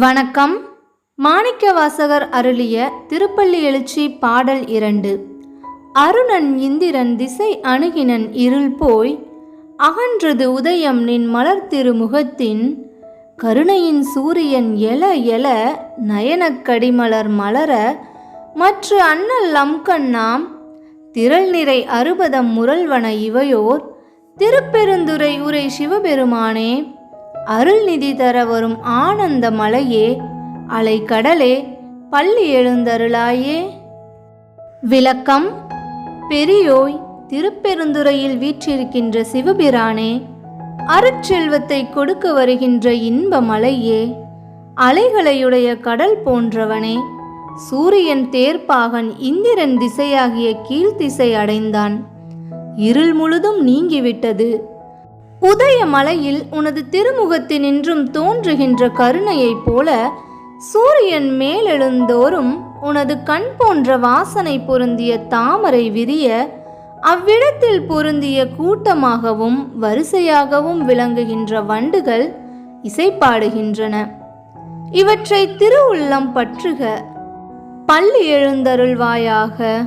வணக்கம். மாணிக்க வாசகர் அருளிய திருப்பள்ளி எழுச்சி பாடல் இரண்டு. அருணன் இந்திரன் திசை அணுகினன் இருள் போய் அகன்றது உதயம் நின் மலர் திருமுகத்தின் கருணையின் சூரியன் எல எல நயனக்கடிமலர் மலர மற்ற அண்ணல் லம்கண்ணாம் திரள் நிறை அறுபதம் முரல்வன இவையோர் திருப்பெருந்துரை உரை சிவபெருமானே அருள்நிதி தர வரும் ஆனந்த மலையே அலைக்கடலே பள்ளி எழுந்தருளாயே. விளக்கம் பெரியோய் திருப்பெருந்துறையில் வீற்றிருக்கின்ற சிவபிரானே அருட்செல்வத்தை கொடுக்க வருகின்ற இன்ப மலையே அலைகளையுடைய கடல் போன்றவனே சூரியன் தேர்ப்பாகன் இந்திரன் திசையாகிய கீழ்த்திசை அடைந்தான். இருள் முழுதும் நீங்கிவிட்டது. உதய மலையில் உனது திருமுகத்தினின்றும் தோன்றுகின்ற கருணையைப் போல சூரியன் மேலெழுந்தோறும் உனது கண் போன்ற வாசனை பொருந்திய தாமரை விரிய அவ்விடத்தில் பொருந்திய கூட்டமாகவும் வரிசையாகவும் விளங்குகின்ற வண்டுகள் இசைப்பாடுகின்றன. இவற்றை திருவுள்ளம் பற்றுக. பள்ளி எழுந்தருள்வாயாக.